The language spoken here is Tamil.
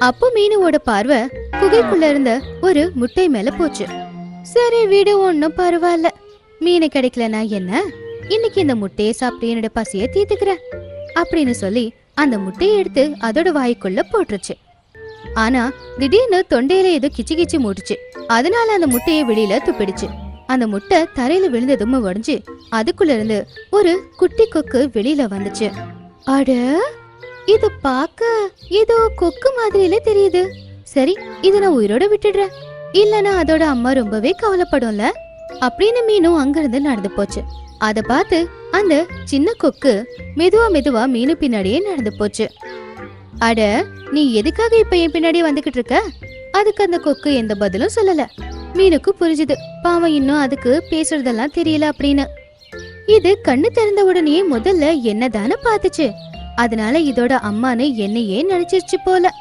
அப்போ மீனுவோட பார்வை குகைக்குள்ள இருந்த ஒரு முட்டை மேல போச்சு. சரி வீடு ஒன்னும் பரவாயில்ல. மீன் கிடைக்கலனா என்ன? இன்னைக்கு இந்த முட்டையை சாப்பிட்டு என்னோட பசிய தீர்த்துக்கிறேன் அப்படின்னு சொல்லி அந்த முட்டையை எடுத்து அதோட வாய்க்குள்ள போட்டுருச்சு. ஆனா திடீர்னு தொண்டையில ஏதோ கிச்சு கிச்சு மூட்டுச்சு. அதனால அந்த முட்டையை வெளியில துப்பிடுச்சு. அந்த முட்டை தரையில விழுந்ததும் உடைஞ்சு அதுக்குள்ள இருந்து ஒரு குட்டி கொக்கு வெளியில வந்துச்சு. அட! இது பார்க்க ஏதோ கொக்கு மாதிரில தெரியுது. சரி இத நான் உயிரோட விட்டுடுறேன். இல்லனா அதோட அம்மா ரொம்பவே கவலைப்படும்ல? அப்படின்னு மீனும் அங்கிருந்து நடந்து போச்சு. அத பார்த்து அந்த சின்ன கொக்கு மெதுவா மெதுவா மீனு பின்னாடியே நடந்து போச்சு. அட நீ எதுக்காக இப்ப என் பின்னாடியே வந்துகிட்டு இருக்க? அதுக்கு அந்த கொக்கு எந்த பதிலும் சொல்லல. மீனுக்கு புரிஞ்சுது. பாவம் இன்னும் அதுக்கு பேசுறதெல்லாம் தெரியல அப்படின்னு. இது கண்ணு திறந்த உடனே முதல்ல என்னதானே பார்த்துச்சு. அதனால இதோட அம்மான்னு என்னையே நினைச்சிருச்சு போல.